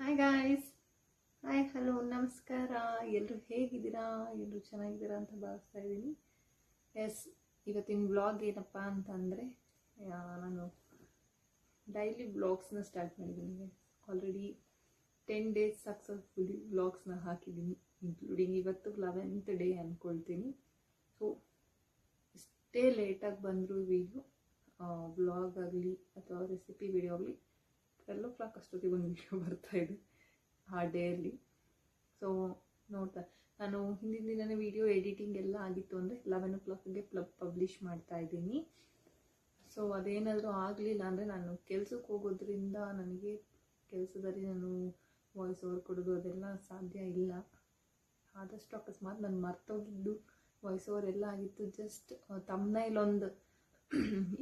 Hi guys hi hello ನಮಸ್ಕಾರ. ಎಲ್ಲರೂ ಹೇಗಿದ್ದೀರಾ? ಎಲ್ಲರೂ ಚೆನ್ನಾಗಿದ್ದೀರಾ ಅಂತ ಭಾವಿಸ್ತಾ ಇದ್ದೀನಿ. ಎಸ್ ಇವತ್ತಿನ ಬ್ಲಾಗ್ ಏನಪ್ಪ ಅಂತಂದರೆ ನಾನು ಡೈಲಿ ಬ್ಲಾಗ್ಸ್ನ ಸ್ಟಾರ್ಟ್ ಮಾಡಿದ್ದೀನಿ. ಆಲ್ರೆಡಿ ಟೆನ್ ಡೇಸ್ ಸಕ್ಸಸ್ಫುಲಿ ಬ್ಲಾಗ್ಸ್ನ ಹಾಕಿದ್ದೀನಿ ಇನ್ಕ್ಲೂಡಿಂಗ್ ಇವತ್ತು ಲೆವೆಂತ್ ಡೇ ಅಂದ್ಕೊಳ್ತೀನಿ ಸೊ ಇಷ್ಟೇ ಲೇಟಾಗಿ ಬಂದರೂ ವೀಡಿಯೋ ಬ್ಲಾಗ್ ಆಗಲಿ ಅಥವಾ ರೆಸಿಪಿ ವಿಡಿಯೋ ಆಗಲಿ ಟ್ವೆಲ್ ಓ ಅಷ್ಟೊತ್ತಿಗೆ ಒಂದು ವಿಡಿಯೋ ಬರ್ತಾ ಇದೆ, ಆ ಡೇಯಲ್ಲಿ ಸೊ ನೋಡ್ತಾ, ನಾನು ಹಿಂದಿನ ದಿನನೇ ವಿಡಿಯೋ ಎಡಿಟಿಂಗ್ ಎಲ್ಲ ಆಗಿತ್ತು ಅಂದರೆ ಲೆವೆನ್ ಓ ಕ್ಲಾಕ್ಗೆ ಪ್ಲಬ್ ಪಬ್ಲಿಷ್ ಮಾಡ್ತಾ ಇದ್ದೀನಿ. ಸೊ ಅದೇನಾದರೂ ಆಗಲಿಲ್ಲ ಅಂದರೆ ನಾನು ಕೆಲಸಕ್ಕೆ ಹೋಗೋದ್ರಿಂದ ನನಗೆ ಕೆಲಸದಲ್ಲಿ ನಾನು ವಾಯ್ಸ್ ಓವರ್ ಕೊಡೋದು ಅದೆಲ್ಲ ಸಾಧ್ಯ ಇಲ್ಲ. ಆದಷ್ಟು ಅಕಸ್ಮಾತ್ ನಾನು ಮರ್ತೋಗಿದ್ದು ವಾಯ್ಸ್ ಓವರ್ ಎಲ್ಲ ಆಗಿತ್ತು ಜಸ್ಟ್ ತಮ್ಮನೇಲೊಂದು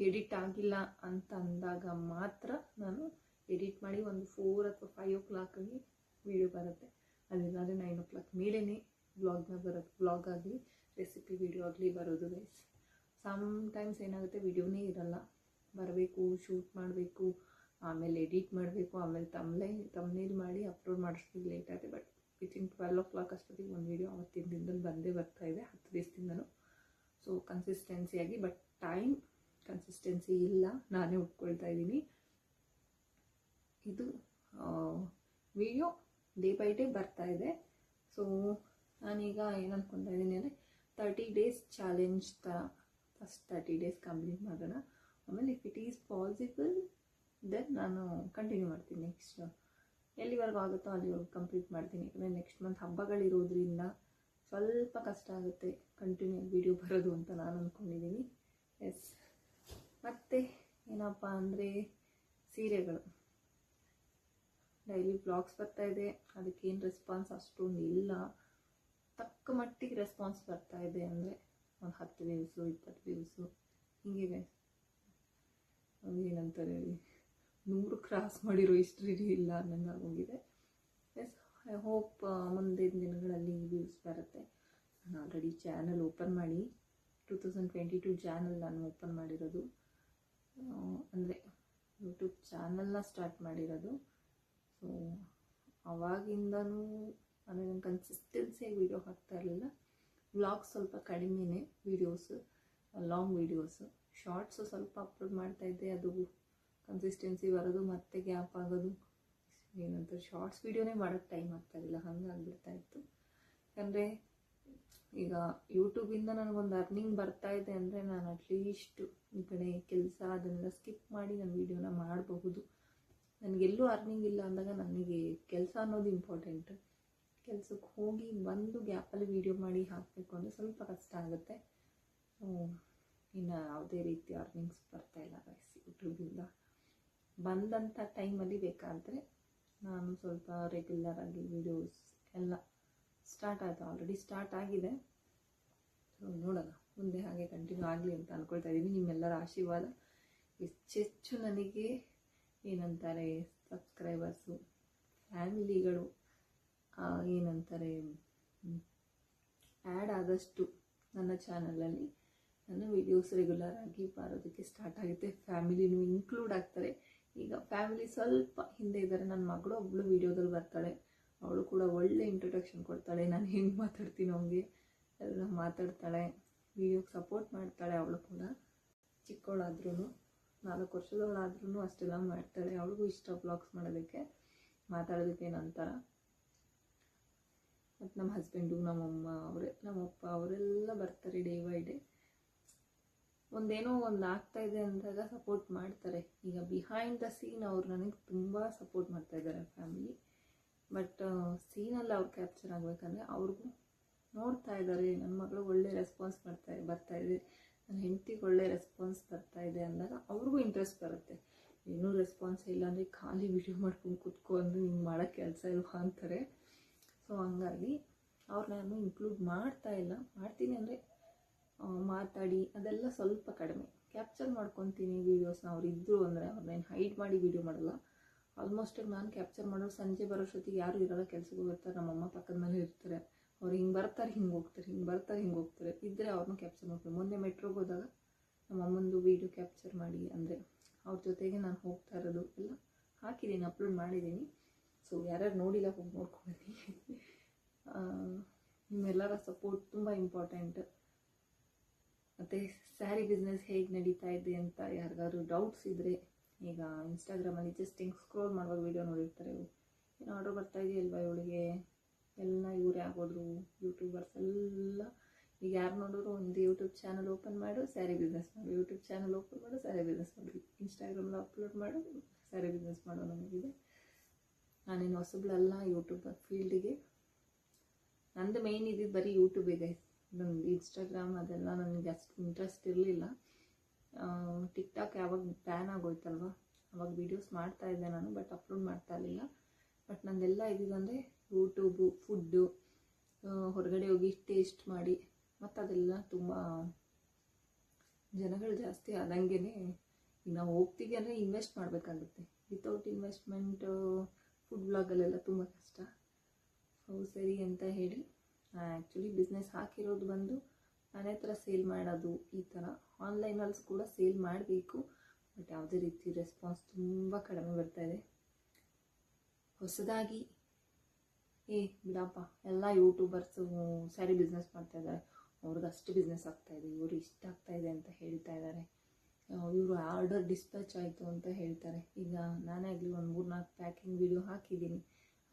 ಎಡಿಟ್ ಆಗಿಲ್ಲ ಅಂತ ಅಂದಾಗ ಮಾತ್ರ ನಾನು ಎಡಿಟ್ ಮಾಡಿ ಒಂದು ಫೋರ್ ಅಥವಾ ಫೈವ್ ಓ ಕ್ಲಾಕಾಗಿ ವೀಡಿಯೋ ಬರುತ್ತೆ. ಅದಿಲ್ಲಾಂದರೆ ನೈನ್ ಓ ಕ್ಲಾಕ್ ಮೇಲೇ ಬ್ಲಾಗ್ನ ಬರೋದು ಬ್ಲಾಗ್ ಆಗಲಿ ರೆಸಿಪಿ ವಿಡಿಯೋ ಆಗಲಿ ಬರೋದು ಗೈಸ್ ಸಮ್ ಟೈಮ್ಸ್ ಏನಾಗುತ್ತೆ ವಿಡಿಯೋನೇ ಇರಲ್ಲ. ಬರಬೇಕು ಶೂಟ್ ಮಾಡಬೇಕು, ಆಮೇಲೆ ಎಡಿಟ್ ಮಾಡಬೇಕು, ಆಮೇಲೆ ತಮ್ಮಲೇ ತಮ್ಮನೇಲಿ ಮಾಡಿ ಅಪ್ಲೋಡ್ ಮಾಡಿಸ್ಲಿಕ್ಕೆ ಲೇಟ್ ಆಗುತ್ತೆ but within twelve o'clock ಅಷ್ಟೊತ್ತಿಗೆ ಒಂದು ವೀಡಿಯೋ ಅವತ್ತಿನ ದಿನದಲ್ಲಿ ಬಂದೇ ಬರ್ತಾ ಇದೆ, ಹತ್ತು ದಿವಸದಿಂದನೂ. ಸೊ ಕನ್ಸಿಸ್ಟೆನ್ಸಿಯಾಗಿ ಬಟ್ ಟೈಮ್ ಕನ್ಸಿಸ್ಟೆನ್ಸಿ ಇಲ್ಲ. ನಾನೇ ಒಪ್ಕೊಳ್ತಾ ಇದ್ದೀನಿ. ಇದು ವಿಡಿಯೋ ಡೇ ಬೈ ಡೇ ಬರ್ತಾ ಇದೆ. ಸೊ ನಾನೀಗ ಏನು ಅನ್ಕೊತಾ ಇದ್ದೀನಿ ಅಂದರೆ ತರ್ಟಿ ಡೇಸ್ ಚಾಲೆಂಜ್ ಥರ ಫಸ್ಟ್ ತರ್ಟಿ ಡೇಸ್ ಕಂಪ್ಲೀಟ್ ಮಾಡೋಣ. ಆಮೇಲೆ if it is possible then ನಾನು ಕಂಟಿನ್ಯೂ ಮಾಡ್ತೀನಿ ನೆಕ್ಸ್ಟ್ ಎಲ್ಲಿವರೆಗೂ ಆಗುತ್ತೋ ಅಲ್ಲಿವರೆಗೂ ಕಂಪ್ಲೀಟ್ ಮಾಡ್ತೀನಿ. ಯಾಕಂದರೆ ನೆಕ್ಸ್ಟ್ ಮಂತ್ ಹಬ್ಬಗಳಿರೋದ್ರಿಂದ ಸ್ವಲ್ಪ ಕಷ್ಟ ಆಗುತ್ತೆ ಕಂಟಿನ್ಯೂ ವಿಡಿಯೋ ಬರೋದು ಅಂತ ನಾನು ಅಂದ್ಕೊಂಡಿದ್ದೀನಿ ಎಸ್ ಮತ್ತು ಏನಪ್ಪ ಅಂದರೆ ಸೀರೆಗಳು. ಡೈಲಿ ಬ್ಲಾಗ್ಸ್ ಬರ್ತಾ ಇದೆ. ಅದಕ್ಕೇನು ರೆಸ್ಪಾನ್ಸ್ ಅಷ್ಟೊಂದು ಇಲ್ಲ. ತಕ್ಕ ಮಟ್ಟಿಗೆ ರೆಸ್ಪಾನ್ಸ್ ಬರ್ತಾ ಇದೆ ಅಂದರೆ ಒಂದು ಹತ್ತು ವ್ಯೂಸು ಇಪ್ಪತ್ತು ವ್ಯೂಸು ಹಿಂಗಿದೆ ಏನಂತಾರೆ, ನೂರು ಕ್ರಾಸ್ ಮಾಡಿರೋ ಹಿಸ್ಟ್ರಿ ಇಲ್ಲ ಅನ್ನಂಗೆ ಆಗೋಗಿದೆ. ಎಸ್ ಐ ಹೋಪ್ ಮುಂದಿನ ದಿನಗಳಲ್ಲಿ ವ್ಯೂಸ್ ಬರುತ್ತೆ. ನಾನು ಆಲ್ರೆಡಿ ಚಾನಲ್ ಓಪನ್ ಮಾಡಿ two thousand twenty two channel ನಾನು ಓಪನ್ ಮಾಡಿರೋದು. ಅಂದರೆ ಯೂಟ್ಯೂಬ್ ಚಾನಲ್ನ ಸ್ಟಾರ್ಟ್ ಮಾಡಿರೋದು. ಸೊ ಅವಾಗಿಂದನೂ ಅಂದರೆ ನಾನು ಕನ್ಸಿಸ್ಟೆನ್ಸಿಯಾಗಿ ವೀಡಿಯೋ ಹಾಕ್ತಾ ಇರಲಿಲ್ಲ. ವ್ಲಾಗ್ಸ್ ಸ್ವಲ್ಪ ಕಡಿಮೆನೇ ವೀಡಿಯೋಸು ಲಾಂಗ್ ವೀಡಿಯೋಸು ಶಾರ್ಟ್ಸು ಸ್ವಲ್ಪ ಅಪ್ಲೋಡ್ ಮಾಡ್ತಾಯಿದ್ದೆ ಅದು ಕನ್ಸಿಸ್ಟೆನ್ಸಿ ಬರೋದು, ಮತ್ತೆ ಗ್ಯಾಪ್ ಆಗೋದು. ಏನಂತ ಶಾರ್ಟ್ಸ್ ವೀಡಿಯೋನೇ ಮಾಡೋಕ್ಕೆ ಟೈಮ್ ಆಗ್ತಾಯಿಲ್ಲ ಹಂಗಾಗ್ಬಿಡ್ತಾ ಇತ್ತು. ಯಾಕಂದರೆ ಈಗ ಯೂಟ್ಯೂಬಿಂದ ನನಗೊಂದು ಅರ್ನಿಂಗ್ ಬರ್ತಾ ಇದೆ ಅಂದರೆ ನಾನು ಅಟ್ಲೀಸ್ಟ್ ಈ ಕಡೆ ಕೆಲಸ ಅದನ್ನೆಲ್ಲ ಸ್ಕಿಪ್ ಮಾಡಿ ನಾನು ವೀಡಿಯೋನ ಮಾಡಬಹುದು. ನನಗೆಲ್ಲೂ ಅರ್ನಿಂಗ್ ಇಲ್ಲ ಅಂದಾಗ ನನಗೆ ಕೆಲಸ ಅನ್ನೋದು ಇಂಪಾರ್ಟೆಂಟ್ ಕೆಲಸಕ್ಕೆ ಹೋಗಿ ಬಂದು ಗ್ಯಾಪಲ್ಲಿ ವೀಡಿಯೋ ಮಾಡಿ ಹಾಕಬೇಕು ಅಂದರೆ ಸ್ವಲ್ಪ ಕಷ್ಟ ಆಗುತ್ತೆ. ಇನ್ನು ಯಾವುದೇ ರೀತಿ ಅರ್ನಿಂಗ್ಸ್ ಬರ್ತಾ ಇಲ್ಲ ಗೈಸ್ ಯೂಟ್ಯೂಬಿಂದ ಬಂದಂಥ ಟೈಮಲ್ಲಿ ಬೇಕಾದರೆ ನಾನು ಸ್ವಲ್ಪ ರೆಗ್ಯುಲರ್ ಆಗಿ ವೀಡಿಯೋಸ್ ಎಲ್ಲ ಸ್ಟಾರ್ಟ್ ಆಯಿತು ಆಲ್ರೆಡಿ ಸ್ಟಾರ್ಟ್ ಆಗಿದೆ. ನೋಡೋಣ, ಮುಂದೆ ಹಾಗೆ ಕಂಟಿನ್ಯೂ ಆಗಲಿ ಅಂತ ಅಂದ್ಕೊಳ್ತಾ ಇದ್ದೀನಿ. ನಿಮ್ಮೆಲ್ಲರ ಆಶೀರ್ವಾದ ಹೆಚ್ಚೆಚ್ಚು ನನಗೆ. ಏನಂತಾರೆ ಸಬ್ಸ್ಕ್ರೈಬರ್ಸು ಫ್ಯಾಮಿಲಿಗಳು ಏನಂತಾರೆ ಆ್ಯಡ್ ಆದಷ್ಟು ನನ್ನ ಚಾನಲಲ್ಲಿ ನನ್ನ ವಿಡಿಯೋಸ್ ರೆಗ್ಯುಲರ್ ಆಗಿ ಬರೋದಕ್ಕೆ ಸ್ಟಾರ್ಟ್ ಆಗುತ್ತೆ. ಫ್ಯಾಮಿಲಿನೂ ಇನ್ಕ್ಲೂಡ್ ಆಗ್ತಾರೆ. ಈಗ ಫ್ಯಾಮಿಲಿ ಸ್ವಲ್ಪ ಹಿಂದೆ ಇದ್ದಾರೆ ನನ್ನ ಮಗಳು ಒಬ್ಬಳು ವೀಡಿಯೋದಲ್ಲಿ ಬರ್ತಾಳೆ. ಅವಳು ಕೂಡ ಒಳ್ಳೆ ಇಂಟ್ರೊಡಕ್ಷನ್ ಕೊಡ್ತಾಳೆ. ನಾನು ಹೆಂಗೆ ಮಾತಾಡ್ತೀನಿ ಅವನಿಗೆ? ಎಲ್ಲ ಮಾತಾಡ್ತಾಳೆ. ವಿಡಿಯೋಗೆ ಸಪೋರ್ಟ್ ಮಾಡ್ತಾಳೆ ಅವಳು ಕೂಡ. ಚಿಕ್ಕವಳಾದ್ರೂ ನಾಲ್ಕು ವರ್ಷದವಳಾದ್ರೂ ಅಷ್ಟೆಲ್ಲ ಮಾಡ್ತಾಳೆ. ಅವಳಿಗೂ ಇಷ್ಟ ಬ್ಲಾಗ್ಸ್ ಮಾಡೋದಕ್ಕೆ, ಮಾತಾಡೋದಕ್ಕೆ ನಂತರ ಮತ್ತು ನಮ್ಮ ಹಸ್ಬೆಂಡು ನಮ್ಮಮ್ಮ ಅವರೇ ನಮ್ಮಪ್ಪ ಅವರೆಲ್ಲ ಬರ್ತಾರೆ ಡೇ ಬೈ ಡೇ ಒಂದೇನೋ ಒಂದು ಆಗ್ತಾ ಇದೆ ಅಂದಾಗ ಸಪೋರ್ಟ್ ಮಾಡ್ತಾರೆ. ಈಗ ಬಿಹೈಂಡ್ ದ ಸೀನ್ ಅವ್ರು ನನಗೆ ತುಂಬ ಸಪೋರ್ಟ್ ಮಾಡ್ತಾ ಇದ್ದಾರೆ ಫ್ಯಾಮಿಲಿ ಬಟ್ ಸೀನಲ್ಲಿ ಅವ್ರು ಕ್ಯಾಪ್ಚರ್ ಆಗಬೇಕಂದ್ರೆ ಅವ್ರಿಗೂ ನೋಡ್ತಾ ಇದ್ದಾರೆ. ನನ್ನ ಮಗಳು ಒಳ್ಳೆ ರೆಸ್ಪಾನ್ಸ್ ಮಾಡ್ತಾ, ಬರ್ತಾ ಇದೆ. ನನ್ನ ಹೆಂಡತಿಗೆ ಒಳ್ಳೆ ರೆಸ್ಪಾನ್ಸ್ ಬರ್ತಾ ಇದೆ ಅಂದಾಗ ಅವ್ರಿಗೂ ಇಂಟ್ರೆಸ್ಟ್ ಬರುತ್ತೆ. ಏನೂ ರೆಸ್ಪಾನ್ಸ್ ಇಲ್ಲ ಅಂದರೆ ಖಾಲಿ ವಿಡಿಯೋ ಮಾಡ್ಕೊಂಡು ಕೂತ್ಕೊಂಡು ಹಿಂಗೆ ಮಾಡೋ ಕೆಲಸ ಇಲ್ವಾ ಅಂತಾರೆ. ಸೊ ಹಂಗಾಗಿ ಅವ್ರು ನಾನು ಇನ್ಕ್ಲೂಡ್ ಮಾಡ್ತಾ ಇಲ್ಲ. ಮಾಡ್ತೀನಿ ಅಂದರೆ ಮಾತಾಡಿ, ಅದೆಲ್ಲ ಸ್ವಲ್ಪ ಕಡಿಮೆ. ಕ್ಯಾಪ್ಚರ್ ಮಾಡ್ಕೊತೀನಿ ವೀಡಿಯೋಸ್ನ ಅವ್ರು ಇದ್ದರು ಅಂದರೆ ಅವ್ರನ್ನೇನು ಹೈಡ್ ಮಾಡಿ ವೀಡಿಯೋ ಮಾಡಲ್ಲ. ಆಲ್ಮೋಸ್ಟ್ ನಾನು ಕ್ಯಾಪ್ಚರ್ ಮಾಡೋರು ಸಂಜೆ ಬರೋಷ್ಟೊತ್ತಿಗೆ ಯಾರು ಇರೋಲ್ಲ ಕೆಲಸಕ್ಕೆ ಹೋಗಿರ್ತಾರೆ ನಮ್ಮಮ್ಮ ಪಕ್ಕದ ಮೇಲೆ ಇರ್ತಾರೆ. ಹಿಂಗೆ ಬರ್ತಾರೆ, ಹಿಂಗೆ ಹೋಗ್ತಾರೆ, ಹಿಂಗೆ ಬರ್ತಾರೆ, ಹಿಂಗೆ ಹೋಗ್ತಾರೆ. ಇದ್ದರೆ ಅವ್ರನ್ನ ಕ್ಯಾಪ್ಚರ್ ಮಾಡ್ತೀವಿ ಮೊನ್ನೆ ಮೆಟ್ರೋಗೆ ಹೋದಾಗ ನಮ್ಮ ಅಮ್ಮಂದು ವೀಡಿಯೋ ಕ್ಯಾಪ್ಚರ್ ಮಾಡಿ, ಅಂದರೆ ಅವ್ರ ಜೊತೆಗೆ ನಾನು ಹೋಗ್ತಾ ಇರೋದು ಎಲ್ಲ ಹಾಕಿದ್ದೀನಿ ಅಪ್ಲೋಡ್ ಮಾಡಿದ್ದೀನಿ ಸೊ ಯಾರ್ಯಾರು ನೋಡಿಲ್ಲ ಹೋಗಿ ನೋಡ್ಕೊಳ್ಳಿ. ನಿಮ್ಮೆಲ್ಲರ ಸಪೋರ್ಟ್ ತುಂಬ ಇಂಪಾರ್ಟೆಂಟ್ ಮತ್ತು ಸ್ಯಾರಿ ಬಿಸ್ನೆಸ್ ಹೇಗೆ ನಡೀತಾ ಇದೆ ಅಂತ ಯಾರಿಗಾದ್ರೂ ಡೌಟ್ಸ್ ಇದ್ದರೆ ಈಗ ಇನ್ಸ್ಟಾಗ್ರಾಮಲ್ಲಿ ಜಸ್ಟ್ ಹಿಂಗೆ ಸ್ಕ್ರೋಲ್ ಮಾಡುವಾಗ ವೀಡಿಯೋ ನೋಡಿರ್ತಾರೆ. ಏನು ಆರ್ಡರ್ ಬರ್ತಾ ಇದೆಯಲ್ವಾ ಇವಳಿಗೆ? ಆಗೋದ್ರು ಯೂಟ್ಯೂಬರ್ಸ್ ಎಲ್ಲ. ಈಗ ಯಾರು ನೋಡಿದ್ರು ಒಂದು ಯೂಟ್ಯೂಬ್ ಚಾನಲ್ ಓಪನ್ ಮಾಡು ಸ್ಯಾರಿ ಬಿಸ್ನೆಸ್ ಮಾಡು. ಯೂಟ್ಯೂಬ್ ಚಾನಲ್ ಓಪನ್ ಮಾಡು ಸ್ಯಾರಿ ಬಿಸ್ನೆಸ್ ಮಾಡು. ಇನ್ಸ್ಟಾಗ್ರಾಮಲ್ಲಿ ಅಪ್ಲೋಡ್ ಮಾಡು ಸ್ಯಾರಿ ಬಿಸ್ನೆಸ್ ಮಾಡು ನಮಗಿದೆ. ನಾನೇನು ಹೊಸಬ್ಳಲ್ಲ ಯೂಟ್ಯೂಬ್ ಫೀಲ್ಡಿಗೆ ನಂದು ಮೇಯ್ನ್ ಇದ್ದಿದ್ದು ಬರೀ ಯೂಟ್ಯೂಬಿಗೆ ನಂದು ಇನ್ಸ್ಟಾಗ್ರಾಮ್ ಅದೆಲ್ಲ ನನಗೆ ಅಷ್ಟು ಇಂಟ್ರೆಸ್ಟ್ ಇರಲಿಲ್ಲ. ಟಿಕ್ ಟಾಕ್ ಯಾವಾಗ ಬ್ಯಾನ್ ಆಗೋಯ್ತಲ್ವ? ಅವಾಗ ವೀಡಿಯೋಸ್ ಮಾಡ್ತಾ ಇದ್ದೆ ನಾನು ಬಟ್ ಅಪ್ಲೋಡ್ ಮಾಡ್ತಾ ಇರಲಿಲ್ಲ. ಬಟ್ ನಂದೆಲ್ಲ ಇದ್ದಿದ್ದಂದರೆ ಯೂಟ್ಯೂಬು ಫುಡ್ಡು ಹೊರಗಡೆ ಹೋಗಿ ಟೇಸ್ಟ್ ಮಾಡಿ. ಮತ್ತು ಅದೆಲ್ಲ ತುಂಬ ಜನಗಳು ಜಾಸ್ತಿ ಆದಂಗೆ ನಾವು ಹೋಗ್ತೀವಿ ಅಂದರೆ ಇನ್ವೆಸ್ಟ್ ಮಾಡಬೇಕಾಗುತ್ತೆ. ವಿತೌಟ್ ಇನ್ವೆಸ್ಟ್ಮೆಂಟ್ ಫುಡ್ ಬ್ಲಾಗಲ್ಲೆಲ್ಲ ತುಂಬ ಕಷ್ಟ. ಹೌದು ಸರಿ ಅಂತ ಹೇಳಿ ಆ್ಯಕ್ಚುಲಿ ಬಿಸ್ನೆಸ್ ಹಾಕಿರೋದು ಬಂದು ಮನೆ ಹತ್ರ ಸೇಲ್ ಮಾಡೋದು ಈ ಥರ ಆನ್ಲೈನಲ್ಲಿ ಕೂಡ ಸೇಲ್ ಮಾಡಬೇಕು ಬಟ್ ಯಾವುದೇ ರೀತಿ ರೆಸ್ಪಾನ್ಸ್ ತುಂಬ ಕಡಿಮೆ ಬರ್ತಾ ಇದೆ. ಹೊಸದಾಗಿ ಏ, ಬಿಡಪ್ಪ. ಎಲ್ಲ ಯೂಟ್ಯೂಬರ್ಸು ಸ್ಯಾರಿ ಬಿಸ್ನೆಸ್ ಮಾಡ್ತಾ ಇದ್ದಾರೆ ಅವ್ರಿಗೆ ಅಷ್ಟು ಬಿಸ್ನೆಸ್ ಇದೆ ಇವರು ಇಷ್ಟ ಇದೆ ಅಂತ ಹೇಳ್ತಾ ಇದ್ದಾರೆ. ಇವರು ಆರ್ಡರ್ ಡಿಸ್ಪ್ಯಾಚ್ ಆಯಿತು ಅಂತ ಹೇಳ್ತಾರೆ. ಈಗ ನಾನೇ ಆಗಲಿ ಒಂದು ಮೂರು ನಾಲ್ಕು ಪ್ಯಾಕಿಂಗ್ ವಿಡಿಯೋ ಹಾಕಿದ್ದೀನಿ.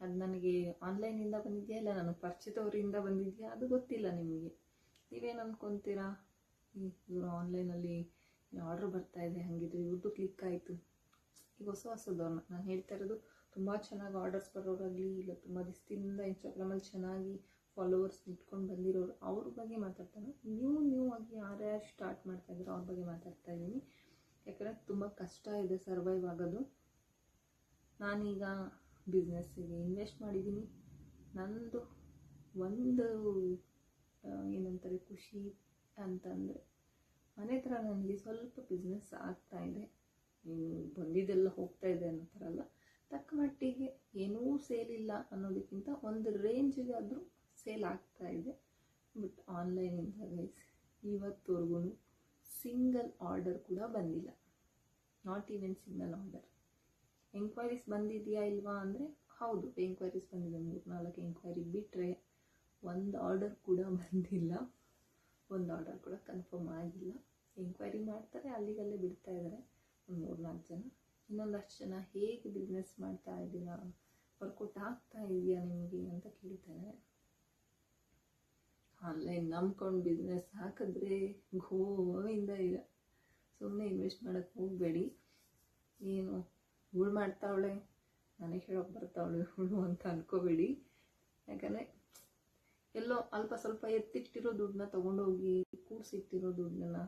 ಅದು ನನಗೆ ಆನ್ಲೈನಿಂದ ಬಂದಿದೆಯಾ ಇಲ್ಲ ನನಗೆ ಪರಿಚಿತವರಿಂದ ಬಂದಿದೆಯಾ? ಅದು ಗೊತ್ತಿಲ್ಲ ನಿಮಗೆ. ನೀವೇನು ಅಂದ್ಕೊತೀರಾ ಇವರು ಆನ್ಲೈನಲ್ಲಿ ಆರ್ಡ್ರ್ ಬರ್ತಾ ಇದೆ. ಹಾಗಿದ್ರೆ ಇವ್ರದ್ದು ಕ್ಲಿಕ್ ಆಯಿತು. ಈಗ ಹೊಸ ಹೊಸದವ್ರನ್ನ ನಾನು ಹೇಳ್ತಾ ಇರೋದು ತುಂಬ ಚೆನ್ನಾಗಿ ಆರ್ಡರ್ಸ್ ಬರೋರಾಗಲಿ, ಇಲ್ಲ ತುಂಬ ದಿವಸದಿಂದ ಇನ್ಸ್ಟಾಗ್ರಾಮಲ್ಲಿ ಚೆನ್ನಾಗಿ ಫಾಲೋವರ್ಸ್ ಇಟ್ಕೊಂಡು ಬಂದಿರೋರು, ಅವ್ರ ಬಗ್ಗೆ ಮಾತಾಡ್ತಾನೆ ನ್ಯೂ ನ್ಯೂ ಆಗಿ ಯಾರ್ಯಾರು ಸ್ಟಾರ್ಟ್ ಮಾಡ್ತಾ ಇದ್ದಾರೋ ಅವ್ರ ಬಗ್ಗೆ ಮಾತಾಡ್ತಾ ಇದ್ದೀನಿ. ಯಾಕಂದರೆ ತುಂಬ ಕಷ್ಟ ಇದೆ ಸರ್ವೈವ್ ಆಗೋದು. ನಾನೀಗ ಬಿಸ್ನೆಸ್ಸಿಗೆ ಇನ್ವೆಸ್ಟ್ ಮಾಡಿದ್ದೀನಿ. ನಂದು ಒಂದು ಏನಂತಾರೆ ಖುಷಿ ಅಂತಂದರೆ, ಮನೆ ಥರ ನನಗೆ ಸ್ವಲ್ಪ ಬಿಸ್ನೆಸ್ ಆಗ್ತಾ ಇದೆ. ಇನ್ನು ಬಂದಿದ್ದೆಲ್ಲ ಹೋಗ್ತಾ ಇದೆ ಅನ್ನೋ ಥರ ಅಲ್ಲ ತಕ್ಕ ಮಟ್ಟಿಗೆ ಏನೂ ಸೇಲ್ ಇಲ್ಲ ಅನ್ನೋದಕ್ಕಿಂತ ಒಂದು ರೇಂಜಿಗೆ ಆದರೂ ಸೇಲ್ ಆಗ್ತಾ ಇದೆ. ಬಟ್ ಆನ್ಲೈನಿಂದ ಗೈಸ್ ಇವತ್ತವರೆಗೂ ಸಿಂಗಲ್ ಆರ್ಡರ್ ಕೂಡ ಬಂದಿಲ್ಲ. Not even single order enquiries ಬಂದಿದೆಯಾ ಇಲ್ವಾ ಅಂದರೆ ಹೌದು ಎಂಕ್ವೈರೀಸ್ ಬಂದಿದೆ. ಮೂರು ನಾಲ್ಕು ಎಂಕ್ವೈರಿ ಬಿಟ್ಟರೆ ಒಂದು ಆರ್ಡರ್ ಕೂಡ ಬಂದಿಲ್ಲ. ಒಂದು ಆರ್ಡರ್ ಕೂಡ ಕನ್ಫರ್ಮ್ ಆಗಿಲ್ಲ. ಎಂಕ್ವೈರಿ ಮಾಡ್ತಾರೆ, ಅಲ್ಲಿಗಲ್ಲೇ ಬಿಡ್ತಾ ಇದ್ದಾರೆ ಒಂದು ಮೂರು ನಾಲ್ಕು ಜನ ಇನ್ನೊಂದಷ್ಟು ಜನ ಹೇಗೆ ಬಿಸ್ನೆಸ್ ಮಾಡ್ತಾ ಇದ್ದೀರಾ? ವರ್ಕೌಟ್ ಆಗ್ತಾ ಇದೆಯಾ ನಿಮಗೆ ಅಂತ ಕೇಳ್ತಾರೆ ಆನ್ಲೈನ್ ನಂಬ್ಕೊಂಡು ಬಿಸ್ನೆಸ್ ಹಾಕಿದ್ರೆ ಗೋವಿಂದ ಇಲ್ಲ ಸುಮ್ಮನೆ ಇನ್ವೆಸ್ಟ್ ಮಾಡೋಕ್ಕೆ ಹೋಗಬೇಡಿ. ಏನು ಹುಳು ಮಾಡ್ತಾವಳೆ, ನನಗೆ ಹೇಳೋಕೆ ಬರ್ತಾವಳೆ ಹುಳು ಅಂತ ಅನ್ಕೋಬೇಡಿ. ಯಾಕಂದರೆ ಎಲ್ಲೋ ಅಲ್ಪ ಸ್ವಲ್ಪ ಎತ್ತಿಟ್ಟಿರೋ ದುಡ್ಡನ್ನ ತೊಗೊಂಡೋಗಿ ಕೂಡಿಸಿಟ್ಟಿರೋ ದುಡ್ಡನ್ನ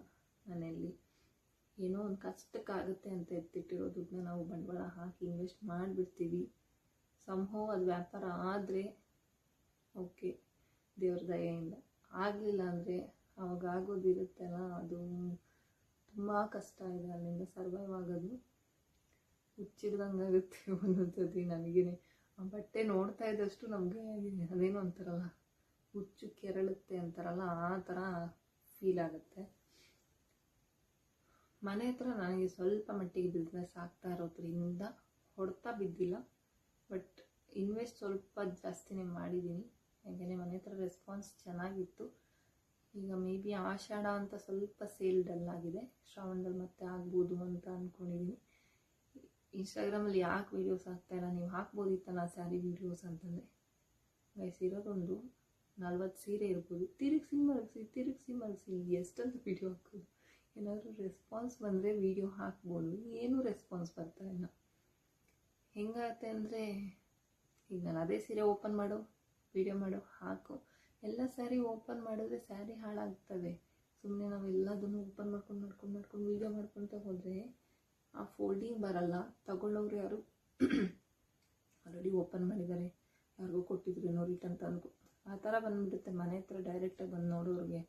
ಮನೆಯಲ್ಲಿ ಏನೋ ಒಂದು ಕಷ್ಟಕ್ಕಾಗುತ್ತೆ ಅಂತ ಎತ್ತಿಟ್ಟಿರೋ ದುಡ್ಡನ್ನ ನಾವು ಬಂಡವಾಳ ಹಾಕಿ ಇನ್ವೆಸ್ಟ್ ಮಾಡಿಬಿಡ್ತೀವಿ. ಸಂಭವ ಅದು ವ್ಯಾಪಾರ ಆದರೆ, ಓಕೆ, ದೇವ್ರ ದಯೆಯಿಂದ. ಆಗಲಿಲ್ಲ ಅಂದರೆ ಅವಾಗ ಆಗೋದಿರುತ್ತಲ್ಲ, ಅದು ತುಂಬ ಕಷ್ಟ ಇದೆ, ಅಲ್ಲಿಂದ ಸರ್ವೈವ್ ಆಗೋದು. ಹುಚ್ಚಿಡ್ದಂಗೆ ಆಗುತ್ತೆ ಒಂದೊಂದ್ಸತಿ ನನಗೇನೆ. ಆ ಬಟ್ಟೆ ನೋಡ್ತಾ ಇದ್ದಷ್ಟು ನಮಗೆ ಅದೇನೋ ಅಂತಾರಲ್ಲ, ಹುಚ್ಚು ಕೆರಳುತ್ತೆ ಅಂತಾರಲ್ಲ, ಆ ಥರ ಫೀಲ್ ಆಗುತ್ತೆ. ಮನೆ ಹತ್ರ ನನಗೆ ಸ್ವಲ್ಪ ಮಟ್ಟಿಗೆ ಬಿಸ್ನೆಸ್ ಆಗ್ತಾ ಇರೋದ್ರಿಂದ ಹೊಡ್ತಾ ಬಿದ್ದಿಲ್ಲ. ಬಟ್ ಇನ್ವೆಸ್ಟ್ ಸ್ವಲ್ಪ ಜಾಸ್ತಿನೇ ಮಾಡಿದ್ದೀನಿ ಯಾಕೆಂದರೆ ಮನೆ ಹತ್ರ ರೆಸ್ಪಾನ್ಸ್ ಚೆನ್ನಾಗಿತ್ತು. ಈಗ ಮೇ ಬಿ ಆಷಾಢ ಅಂತ ಸ್ವಲ್ಪ ಸೇಲ್ ಡಲ್ ಆಗಿದೆ. ಶ್ರಾವಣದಲ್ಲಿ ಮತ್ತೆ ಆಗ್ಬೋದು ಅಂತ ಅಂದ್ಕೊಂಡಿದ್ದೀನಿ ಇನ್ಸ್ಟಾಗ್ರಾಮಲ್ಲಿ ಯಾಕೆ ವೀಡಿಯೋಸ್ ಹಾಕ್ತಾಯಿಲ್ಲ ನೀವು ಹಾಕ್ಬೋದಿತ್ತಲ್ಲ ಸ್ಯಾರಿ ವೀಡಿಯೋಸ್ ಅಂತಂದರೆ. ವಯಸ್ಸಿರೋದೊಂದು ನಲ್ವತ್ತು ಸೀರೆ ಇರ್ಬೋದು. ತಿರುಗಿಸಿ ಮಲಗಿಸಿ ತಿರುಗಿಸಿ ಮಲಗಿಸಿ ಎಷ್ಟಂತ ವೀಡಿಯೋ ಹಾಕೋದು. ಏನಾದರೂ ರೆಸ್ಪಾನ್ಸ್ ಬಂದರೆ ವೀಡಿಯೋ ಹಾಕ್ಬೋದು. ಏನೂ ರೆಸ್ಪಾನ್ಸ್ ಬರ್ತಾ ಇಲ್ಲ. ಹೆಂಗಾಗತ್ತೆ ಅಂದರೆ, ಈಗ ನಾನು ಅದೇ ಸೀರೆ ಓಪನ್ ಮಾಡು ವಿಡಿಯೋ ಮಾಡು, ಹಾಕು. ಎಲ್ಲ ಸ್ಯಾರಿ ಓಪನ್ ಮಾಡಿದ್ರೆ ಸ್ಯಾರಿ ಹಾಳಾಗ್ತವೆ ಸುಮ್ಮನೆ ನಾವು ಎಲ್ಲದನ್ನು ಓಪನ್ ಮಾಡ್ಕೊಂಡು ಮಾಡ್ಕೊಂಡು ಮಾಡ್ಕೊಂಡು ವೀಡಿಯೋ ಮಾಡ್ಕೊತ ಹೋದರೆ ಆ ಫೋಲ್ಡಿಂಗ್ ಬರಲ್ಲ. ತಗೊಳ್ಳೋರು ಯಾರು? ಆಲ್ರೆಡಿ ಓಪನ್ ಮಾಡಿದ್ದಾರೆ. ಯಾರಿಗೂ ಕೊಟ್ಟಿದ್ರು ಏನೋ ರಿಟರ್ನ್ ತಂದು ಆ ಥರ ಬಂದುಬಿಡುತ್ತೆ. ಮನೆ ಹತ್ರ ಡೈರೆಕ್ಟಾಗಿ ಬಂದು ನೋಡೋರಿಗೆ.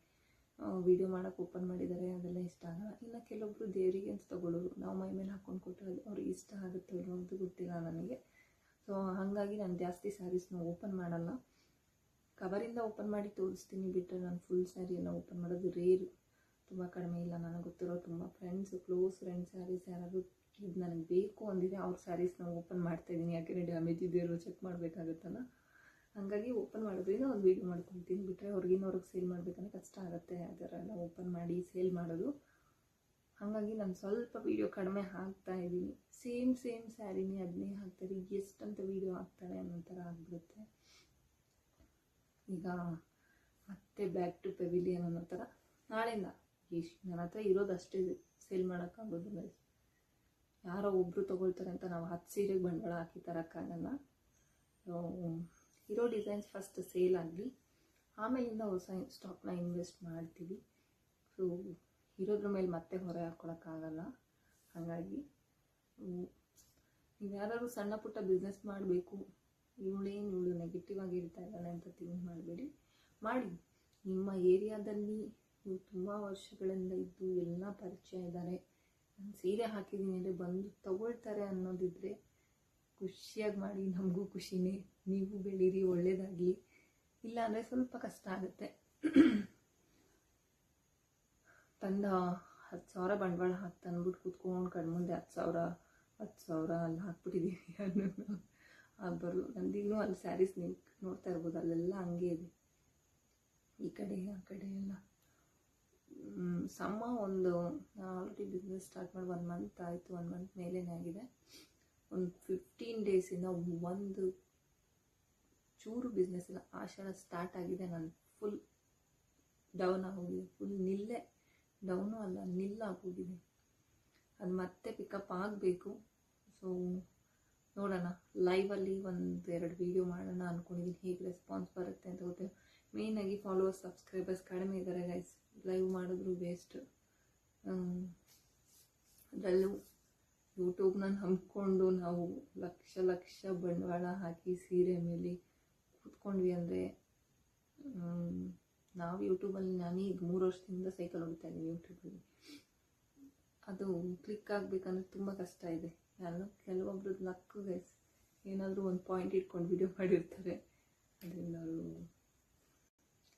ವೀಡಿಯೋ ಮಾಡೋಕೆ ಓಪನ್ ಮಾಡಿದ್ದಾರೆ ಅದೆಲ್ಲ ಇಷ್ಟ ಆಗಲ್ಲ. ಇನ್ನು ಕೆಲವೊಬ್ಬರು ದೇವರಿಗೆ ಅಂತ ತಗೊಳ್ಳೋರು. ನಾವು ಮೈ ಮೇಲೆ ಹಾಕ್ಕೊಂಡು ಕೊಟ್ಟರೆ ಅವ್ರಿಗೆ ಇಷ್ಟ ಆಗುತ್ತೋ ಇಲ್ಲೋ ಅಂತ ಗೊತ್ತಿಲ್ಲ ನನಗೆ. ಸೊ ಹಾಗಾಗಿ ನಾನು ಜಾಸ್ತಿ ಸ್ಯಾರೀಸ್ನ ಓಪನ್ ಮಾಡಲ್ಲ. ಕವರಿಂದ ಓಪನ್ ಮಾಡಿ ತೋರಿಸ್ತೀನಿ ಬಿಟ್ಟರೆ ನಾನು ಫುಲ್ ಸ್ಯಾರಿಯನ್ನು ಓಪನ್ ಮಾಡೋದು ರೇರ್ ತುಂಬ ಕಡಿಮೆ ಇಲ್ಲ, ನನಗೆ ಗೊತ್ತಿರೋ ತುಂಬ ಫ್ರೆಂಡ್ಸು ಕ್ಲೋಸ್ ಫ್ರೆಂಡ್ಸ್ ಸ್ಯಾರೀಸ್ ಯಾರಾದರೂ ಇದು ನನಗೆ ಬೇಕು ಅಂದಿದೆ ಅವ್ರ ಸ್ಯಾರೀಸ್ನ ಓಪನ್ ಮಾಡ್ತಾಯಿದ್ದೀನಿ ಯಾಕೆಂದರೆ ಡ್ಯಾಮೇಜ್ ಇದೆಯೋ ಚೆಕ್ ಮಾಡಬೇಕಾಗುತ್ತಲ್ಲ? ಹಾಗಾಗಿ ಓಪನ್ ಮಾಡೋದ್ರಿಂದ ಒಂದು ವೀಡಿಯೋ ಮಾಡ್ಕೊಳ್ತೀನಿ ಬಿಟ್ಟರೆ ಹೊರಗಿನವ್ರಿಗೆ ಸೇಲ್ ಮಾಡಬೇಕಂದ್ರೆ ಕಷ್ಟ ಆಗುತ್ತೆ. ಅದರೆಲ್ಲ ಓಪನ್ ಮಾಡಿ ಸೇಲ್ ಮಾಡೋದು. ಹಾಗಾಗಿ ನಾನು ಸ್ವಲ್ಪ ವೀಡಿಯೋ ಕಡಿಮೆ ಹಾಕ್ತಾ ಇದ್ದೀನಿ. ಸೇಮ್ ಸೇಮ್ ಸ್ಯಾರಿನೇ ಅದನ್ನೇ ಹಾಕ್ತಾರೆ. ಎಷ್ಟಂತ ವೀಡಿಯೋ ಹಾಕ್ತಾರೆ ಅನ್ನೋ ಥರ ಆಗಿಬಿಡುತ್ತೆ. ಈಗ ಮತ್ತೆ ಬ್ಯಾಕ್ ಟು ಪೆವಿಲಿಯನ್ ಅನ್ನೋ ಥರ. ನಾಳೆಯಿಂದ ಎಷ್ಟು ನನ್ನ ಹತ್ರ ಇರೋದು ಅಷ್ಟೇ ಸೇಲ್ ಮಾಡೋಕ್ಕಾಗೋದು guys. ಯಾರೋ ಒಬ್ಬರು ತೊಗೊಳ್ತಾರೆ ಅಂತ ನಾವು ಹತ್ತು ಸೀರೆಗೆ ಬಂಡವಾಳ ಹಾಕಿ ತರೋಕ್ಕಾಗಲ್ಲ. ಇರೋ ಡಿಸೈನ್ಸ್ ಫಸ್ಟ್ ಸೇಲ್ ಆಗಲಿ ಆಮೇಲಿಂದ ಹೊಸ ಸ್ಟಾಕ್ನ ಇನ್ವೆಸ್ಟ್ ಮಾಡ್ತೀವಿ. ಸೊ ಇರೋದ್ರ ಮೇಲೆ ಮತ್ತೆ ಹೊರೆ ಹಾಕ್ಕೊಳಕ್ಕಾಗಲ್ಲ ಹಾಗಾಗಿ ನೀವು ಯಾರು ಸಣ್ಣ ಪುಟ್ಟ ಬಿಸ್ನೆಸ್ ಮಾಡಬೇಕು ಇವಳೇನು ಇವಳು ನೆಗೆಟಿವ್ ಆಗಿ ಇರ್ತಾ ಇದ್ದಾಳೆ ಅಂತ ಥಿಂಕ್ ಮಾಡಬೇಡಿ. ಮಾಡಿ. ನಿಮ್ಮ ಏರಿಯಾದಲ್ಲಿ ನೀವು ತುಂಬ ವರ್ಷಗಳಿಂದ ಇದ್ದು ಎಲ್ಲ ಪರಿಚಯ ಇದ್ದಾರೆ ನಾನು ಸೀರೆ ಹಾಕಿದ್ದೀನಿ ಅಂದರೆ ಬಂದು ತಗೊಳ್ತಾರೆ ಅನ್ನೋದಿದ್ರೆ ಖುಷಿಯಾಗಿ ಮಾಡಿ, ನಮಗೂ ಖುಷಿನೇ. ನೀವು ಬೆಳೀರಿ, ಒಳ್ಳೇದಾಗಲಿ. ಇಲ್ಲ ಅಂದರೆ ಸ್ವಲ್ಪ ಕಷ್ಟ ಆಗುತ್ತೆ. ತಂದ ಹತ್ತು ಸಾವಿರ ಬಂಡವಾಳ ಹಾಕಿ ತಂದ್ಬಿಟ್ಟು ಕೂತ್ಕೊಂಡು ಕಣ್ಮುಂದೆ ಹತ್ತು ಸಾವಿರ ಹತ್ತು ಸಾವಿರ ಅಲ್ಲಿ ಹಾಕ್ಬಿಟ್ಟಿದ್ದೀವಿ ಅನ್ನೋ ಬರು ನಂದಿಗೂ ಅಲ್ಲಿ ಸ್ಯಾರೀಸ್ ನೀವು ನೋಡ್ತಾ ಇರ್ಬೋದು, ಅಲ್ಲೆಲ್ಲ ಹಂಗೆ ಇದೆ. ಈ ಕಡೆ, ಆ ಕಡೆ ಎಲ್ಲ. ಸಮ ಒಂದು ಆಲ್ರೆಡಿ ಬಿಸ್ನೆಸ್ ಸ್ಟಾರ್ಟ್ ಮಾಡಿ ಒನ್ ಮಂತ್ ಆಯಿತು ಒನ್ ಮಂತ್ ಮೇಲೇ ಆಗಿದೆ. ಒಂದು ಫಿಫ್ಟೀನ್ ಡೇಸಿಂದ ಒಂದು ಚೂರು ಬಿಸ್ನೆಸ್ ಇಲ್ಲ ಆಷಾಢ ಸ್ಟಾರ್ಟ್ ಆಗಿದೆ. ನಾನು ಫುಲ್ ಡೌನ್ ಆಗೋಗಿದೆ. ಫುಲ್ ನಿಲ್ಲೇ ಡೌನು ಅಲ್ಲ ನಿಲ್ಲಾಗೋಗಿದೆ ಅದು ಮತ್ತೆ ಪಿಕಪ್ ಆಗಬೇಕು. ಸೊ ನೋಡೋಣ. ಲೈವಲ್ಲಿ ಒಂದು ಎರಡು ವೀಡಿಯೋ ಮಾಡೋಣ ಅಂದ್ಕೊಂಡಿದ್ದೀನಿ ಹೇಗೆ ರೆಸ್ಪಾನ್ಸ್ ಬರುತ್ತೆ ಅಂತ ಗೊತ್ತಿಲ್ಲ. ಮೇಯ್ನಾಗಿ ಫಾಲೋವರ್ಸ್ ಸಬ್ಸ್ಕ್ರೈಬರ್ಸ್ ಕಡಿಮೆ ಇದ್ದಾರೆ ಗೈಸ್ ಲೈವ್ ಮಾಡಿದ್ರು ವೇಸ್ಟ್ ಅದರಲ್ಲೂ ಯೂಟ್ಯೂಬ್ನ ನಂಬಿಕೊಂಡು ನಾವು ಲಕ್ಷ ಲಕ್ಷ ಬಂಡವಾಳ ಹಾಕಿ ಸೀರೆ ಮೇಲೆ ಕೂತ್ಕೊಂಡ್ವಿ ಅಂದರೆ ನಾವು ಯೂಟ್ಯೂಬಲ್ಲಿ ನಾನೀಗ ಮೂರು ವರ್ಷದಿಂದ ಸೈಕಲ್ ಹೊಡಿತಾ ಇದ್ದೀನಿ ಯೂಟ್ಯೂಬಲ್ಲಿ. ಅದು ಕ್ಲಿಕ್ ಆಗಬೇಕಂದ್ರೆ ತುಂಬ ಕಷ್ಟ ಇದೆ. ನಾನು ಕೆಲವೊಬ್ರದ್ದು ಲಕ್ಕು ಗೈಸ್ ಏನಾದರೂ ಒಂದು ಪಾಯಿಂಟ್ ಇಟ್ಕೊಂಡು ವಿಡಿಯೋ ಮಾಡಿರ್ತಾರೆ. ಅದರಿಂದ ಅವರು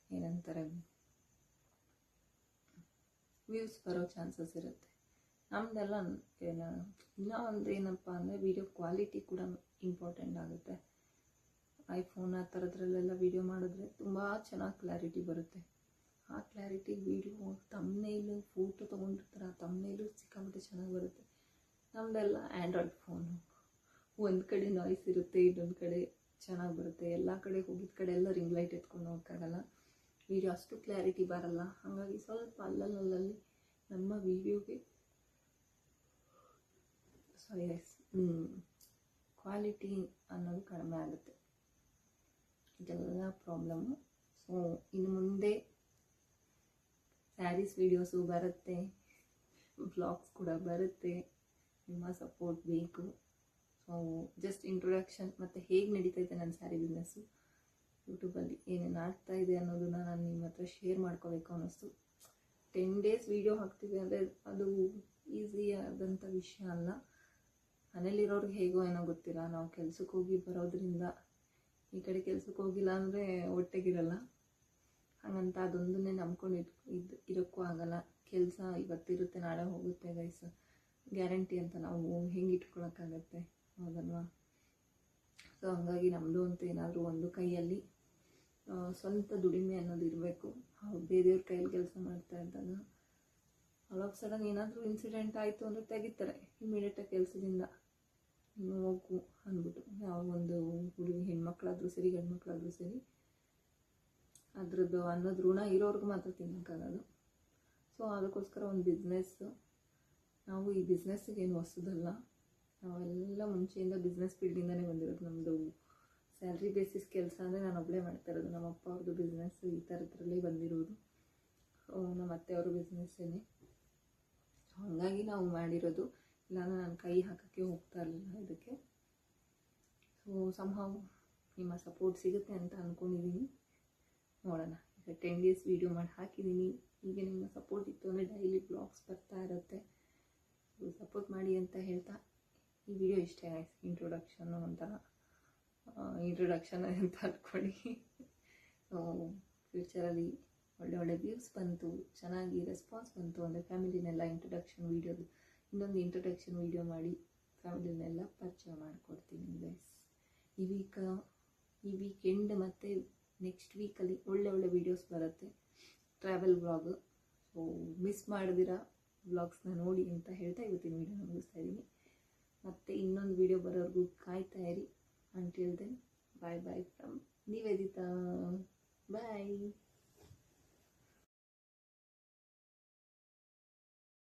ಏನಂತಾರೆ ವ್ಯೂಸ್ ಬರೋ ಚಾನ್ಸಸ್ ಇರುತ್ತೆ. ನಮ್ಮದೆಲ್ಲ ಏನ, ಇನ್ನೂ ಒಂದು ಏನಪ್ಪ ಅಂದರೆ ವಿಡಿಯೋ ಕ್ವಾಲಿಟಿ ಕೂಡ ಇಂಪಾರ್ಟೆಂಟ್ ಆಗುತ್ತೆ. ಐಫೋನ್ ಆ ಥರದ್ರಲ್ಲೆಲ್ಲ ವಿಡಿಯೋ ಮಾಡಿದ್ರೆ ತುಂಬ ಚೆನ್ನಾಗಿ ಕ್ಲಾರಿಟಿ ಬರುತ್ತೆ. ಆ ಕ್ಲಾರಿಟಿ ವಿಡಿಯೋ ತಮ್ಮನೇಲು ಫೋಟೋ ತೊಗೊಂಡಿರ್ತಾರೆ, ಆ ತಮ್ಮನೇಲು ಸಿಕ್ಕಾಬಿಟ್ಟು ಚೆನ್ನಾಗಿ ಬರುತ್ತೆ. ನಮ್ಮದೆಲ್ಲ ಆ್ಯಂಡ್ರಾಯ್ಡ್ ಫೋನು ಒಂದು ಕಡೆ ನಾಯ್ಸ್ ಇರುತ್ತೆ, ಇನ್ನೊಂದು ಕಡೆ ಚೆನ್ನಾಗಿ ಬರುತ್ತೆ. ಎಲ್ಲ ಕಡೆ ಹೋಗಿದ ಕಡೆ ಎಲ್ಲ ರಿಂಗ್ ಲೈಟ್ ಎತ್ಕೊಂಡು ಹೋಗೋಕ್ಕಾಗಲ್ಲ. ವಿಡಿಯೋ ಅಷ್ಟು ಕ್ಲಾರಿಟಿ ಬರಲ್ಲ. ಹಾಗಾಗಿ ಸ್ವಲ್ಪ ಅಲ್ಲಲ್ಲಲ್ಲಿ ನಮ್ಮ ವಿಡಿಯೋಗೆ ಸಾರಿ ಎಸ್ ಕ್ವಾಲಿಟಿ ಅನ್ನೋದು ಕಡಿಮೆ ಆಗುತ್ತೆ. ಇದೆಲ್ಲ ಪ್ರಾಬ್ಲಮ್ಮು ಸೊ ಇನ್ನು ಮುಂದೆ ಸ್ಯಾರೀಸ್ ವೀಡಿಯೋಸು ಬರುತ್ತೆ. ಬ್ಲಾಗ್ಸ್ ಕೂಡ ಬರುತ್ತೆ. ನಿಮ್ಮ ಸಪೋರ್ಟ್ ಬೇಕು. ಸೊ ಜಸ್ಟ್ ಇಂಟ್ರೊಡಕ್ಷನ್ ಮತ್ತು ಹೇಗೆ ನಡೀತೈತೆ ನನ್ನ ಸ್ಯಾರಿ ಬಿಸ್ನೆಸ್ಸು ಯೂಟ್ಯೂಬಲ್ಲಿ ಏನೇನು ಆಗ್ತಾ ಇದೆ ಅನ್ನೋದನ್ನ ನಾನು ನಿಮ್ಮ ಹತ್ರ ಶೇರ್ ಮಾಡ್ಕೋಬೇಕು ಅನ್ನಿಸ್ತು. ಟೆನ್ ಡೇಸ್ ವೀಡಿಯೋ ಹಾಕ್ತಿದೆ ಅಂದರೆ ಅದು ಈಸಿ ಆದಂಥ ವಿಷಯ ಅಲ್ಲ. ಮನೇಲಿರೋರ್ಗೆ ಹೇಗೋ ಏನೋ ಗೊತ್ತಿಲ್ಲ. ನಾವು ಕೆಲ್ಸಕ್ಕೆ ಹೋಗಿ ಬರೋದ್ರಿಂದ ಈ ಕಡೆ ಕೆಲ್ಸಕ್ಕೆ ಹೋಗಿಲ್ಲ ಅಂದರೆ ಹೊಟ್ಟೆಗಿರಲ್ಲ. ಹಾಗಂತ ಅದೊಂದನ್ನೇ ನಂಬ್ಕೊಂಡು ಇಟ್ ಇದು ಇರೋಕ್ಕೂ ಆಗಲ್ಲ. ಕೆಲಸ ಇವತ್ತಿರುತ್ತೆ, ನಾಳೆ ಹೋಗುತ್ತೆ ಗೈಸ್ ಗ್ಯಾರಂಟಿ ಅಂತ ನಾವು ಹೆಂಗೆ ಇಟ್ಕೊಳಕ್ಕಾಗತ್ತೆ? ಹೌದಲ್ವಾ? ಸೊ ಹಂಗಾಗಿ ನಮ್ಮದು ಅಂತ ಏನಾದರೂ ಒಂದು ಕೈಯಲ್ಲಿ ಸ್ವಂತ ದುಡಿಮೆ ಅನ್ನೋದು ಇರಬೇಕು. ಬೇರೆಯವ್ರ ಕೈಯಲ್ಲಿ ಕೆಲಸ ಮಾಡ್ತಾ ಇದ್ದಾಗ ಆಫ್ ಸಡನ್ ಏನಾದರೂ ಇನ್ಸಿಡೆಂಟ್ ಆಯಿತು ಅಂದರೆ ತೆಗಿತಾರೆ ಇಮಿಡಿಯೇಟಾಗಿ ಕೆಲಸದಿಂದ. ನೀನು ಅಂದ್ಬಿಟ್ಟು, ಯಾವ ಒಂದು ಹುಡುಗಿ ಹೆಣ್ಮಕ್ಳಾದರೂ ಸರಿ, ಗಂಡ್ಮಕ್ಳಾದರೂ ಸರಿ, ಅದ್ರದ್ದು ಅನ್ನೋದು ಋಣ ಇರೋರ್ಗು ಮಾತ್ರ ತಿನ್ನೋಕ್ಕಾಗೋದು ಸೊ ಅದಕ್ಕೋಸ್ಕರ ಒಂದು ಬಿಸ್ನೆಸ್ ನಾವು ಈ ಬಿಸ್ನೆಸ್ಸಿಗೆ ಏನು ಹೊಸದಲ್ಲ, ನಾವೆಲ್ಲ ಮುಂಚೆಯಿಂದ ಬಿಸ್ನೆಸ್ ಫೀಲ್ಡಿಂದನೇ ಬಂದಿರೋದು. ನಮ್ಮದು ಸ್ಯಾಲ್ರಿ ಬೇಸಿಸ್ ಕೆಲಸ ಅಂದರೆ ನಾನು ಒಬ್ಬಳೇ ಮಾಡ್ತಾ ಇರೋದು. ನಮ್ಮ ಅಪ್ಪ ಅವ್ರದ್ದು ಬಿಸ್ನೆಸ್ ಈ ಥರದ್ರಲ್ಲೇ ಬಂದಿರೋದು. ನಮ್ಮ ಅತ್ತೆ ಅವರು ಬಿಸ್ನೆಸ್ಸೇ ಹಾಗಾಗಿ ನಾವು ಮಾಡಿರೋದು ನಾನು ಕೈ ಹಾಕೋಕ್ಕೆ ಹೋಗ್ತಾ ಇರಲಿಲ್ಲ ಇದಕ್ಕೆ. ಸೊ ಸಮ್ಹಾವ್ ನಿಮ್ಮ ಸಪೋರ್ಟ್ ಸಿಗುತ್ತೆ ಅಂತ ಅಂದ್ಕೊಂಡಿದ್ದೀನಿ ನೋಡೋಣ. ಈಗ ಟೆನ್ ಡೇಸ್ ವೀಡಿಯೋ ಮಾಡಿ ಹಾಕಿದ್ದೀನಿ ಈಗ ನಿಮ್ಮ ಸಪೋರ್ಟ್ ಇತ್ತು ಅಂದರೆ ಡೈಲಿ ಬ್ಲಾಗ್ಸ್ ಬರ್ತಾ ಇರುತ್ತೆ. ಸಪೋರ್ಟ್ ಮಾಡಿ ಅಂತ ಹೇಳ್ತಾ ಈ ವಿಡಿಯೋ ಇಷ್ಟೇ ಆಯ್ತು. ಇಂಟ್ರೊಡಕ್ಷನ್ನು ಒಂಥರ ಇಂಟ್ರೊಡಕ್ಷನ್ ಅಂತ ಅಂದ್ಕೊಳ್ಳಿ ಸೊ ಫ್ಯೂಚರಲ್ಲಿ ಒಳ್ಳೆ ಒಳ್ಳೆ ವ್ಯೂಸ್ ಬಂತು. ಚೆನ್ನಾಗಿ ರೆಸ್ಪಾನ್ಸ್ ಬಂತು ಅಂದರೆ ಫ್ಯಾಮಿಲಿನೆಲ್ಲ ಇಂಟ್ರೊಡಕ್ಷನ್ ವೀಡಿಯೋದು ಇನ್ನೊಂದು ಇಂಟ್ರೊಡಕ್ಷನ್ ವೀಡಿಯೋ ಮಾಡಿ ಫ್ಯಾಮಿಲಿನೆಲ್ಲ ಪರಿಚಯ ಮಾಡಿಕೊಡ್ತೀನಿ ಗೈಸ್ ಈ ವೀಕ ಈ ವೀಕೆಂಡ್ ಮತ್ತು ನೆಕ್ಸ್ಟ್ ವೀಕಲ್ಲಿ ಒಳ್ಳೆ ಒಳ್ಳೆ ವೀಡಿಯೋಸ್ ಬರುತ್ತೆ. ಟ್ರಾವೆಲ್ ವ್ಲಾಗ್ ಸೊ ಮಿಸ್ ಮಾಡಿದಿರಾ ವ್ಲಾಗ್ಸ್ನ ನೋಡಿ ಅಂತ ಹೇಳ್ತಾ ಇವತ್ತಿನ ವೀಡಿಯೋನ ಮುಗಿಸ್ತಾ ಇದ್ದೀನಿ. ಮತ್ತು ಇನ್ನೊಂದು ವೀಡಿಯೋ ಬರೋವರೆಗೂ ಕಾಯ್ತಾ ಇರಿ. Until then bye bye from Nivedita. Bye